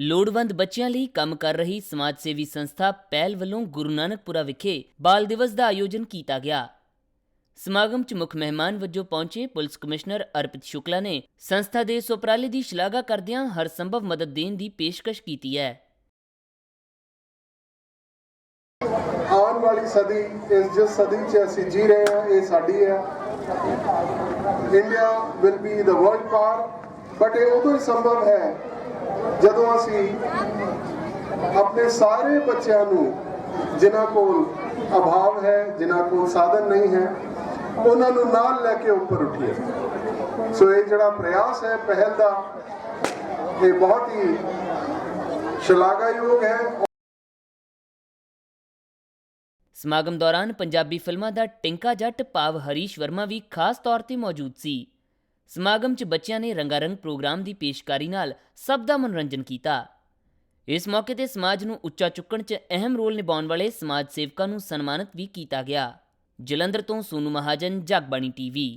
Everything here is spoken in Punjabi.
ਲੋੜਵੰਦ ਬੱਚਿਆਂ ਲਈ ਕੰਮ ਕਰ ਰਹੀ ਸਮਾਜ ਸੇਵੀ ਸੰਸਥਾ ਪਹਿਲ ਵੱਲੋਂ ਗੁਰੂ ਨਾਨਕਪੁਰਾ ਵਿਖੇ ਬਾਲ ਦਿਵਸ ਦਾ ਆਯੋਜਨ ਕੀਤਾ ਗਿਆ। ਸਮਾਗਮ 'ਚ ਮੁੱਖ ਮਹਿਮਾਨ ਵਜੋਂ ਪਹੁੰਚੇ ਪੁਲਿਸ ਕਮਿਸ਼ਨਰ ਅਰਪਿਤ ਸ਼ੁਕਲਾ ਨੇ ਸੰਸਥਾ ਦੇ ਇਸ ਉਪਰਾਲੇ ਦੀ ਸ਼ਲਾਘਾ ਕਰਦਿਆਂ ਹਰ ਸੰਭਵ ਮਦਦ ਦੇਣ ਦੀ ਪੇਸ਼ਕਸ਼ ਕੀਤੀ ਹੈ। ਆਉਣ ਵਾਲੀ ਸਦੀ, ਇਸ ਜਿਸ ਸਦੀ 'ਚ ਅਸੀਂ ਜੀ ਰਹੇ ਹਾਂ, ਇਹ ਸਾਡੀ ਹੈ। India will be the world power but ਇਹ ਉਦੋਂ ਹੀ ਸੰਭਵ ਹੈ ਜਦੋਂ ਅਸੀਂ ਆਪਣੇ ਸਾਰੇ ਬੱਚਿਆਂ ਨੂੰ, ਜਿਨ੍ਹਾਂ ਕੋਲ ਅਭਾਵ ਹੈ, ਜਿਨ੍ਹਾਂ ਕੋਲ ਸਾਧਨ ਨਹੀਂ ਹੈ, ਉਹਨਾਂ ਨੂੰ ਨਾਲ ਲੈ ਕੇ ਉੱਪਰ ਉੱਠੀਏ। ਸੋ ਇਹ ਜਿਹੜਾ ਪ੍ਰਯਾਸ ਹੈ ਪਹਿਲ ਦਾ, ਇਹ ਬਹੁਤ ਹੀ ਸ਼ਲਾਘਾਯੋਗ ਹੈ। ਸਮਾਗਮ ਦੌਰਾਨ ਪੰਜਾਬੀ ਫਿਲਮਾਂ ਦਾ ਟਿੰਕਾ ਜੱਟ ਭਾਵ ਹਰੀਸ਼ ਵਰਮਾ ਵੀ ਖਾਸ ਤੌਰ ਤੇ ਮੌਜੂਦ ਸੀ। ਸਮਾਗਮ 'ਚ ਬੱਚਿਆਂ ਨੇ ਰੰਗਾਰੰਗ ਪ੍ਰੋਗਰਾਮ ਦੀ ਪੇਸ਼ਕਾਰੀ ਨਾਲ ਸਭ ਦਾ ਮਨੋਰੰਜਨ ਕੀਤਾ। ਇਸ ਮੌਕੇ ਤੇ ਸਮਾਜ ਨੂੰ ਉੱਚਾ ਚੁੱਕਣ 'ਚ ਅਹਿਮ ਰੋਲ ਨਿਭਾਉਣ ਵਾਲੇ ਸਮਾਜ ਸੇਵਕਾਂ ਨੂੰ ਸਨਮਾਨਿਤ ਵੀ ਕੀਤਾ ਗਿਆ। ਜਲੰਧਰ ਤੋਂ ਸੋਨੂ ਮਹਾਜਨ, ਜਗਬਾਣੀ ਟੀਵੀ।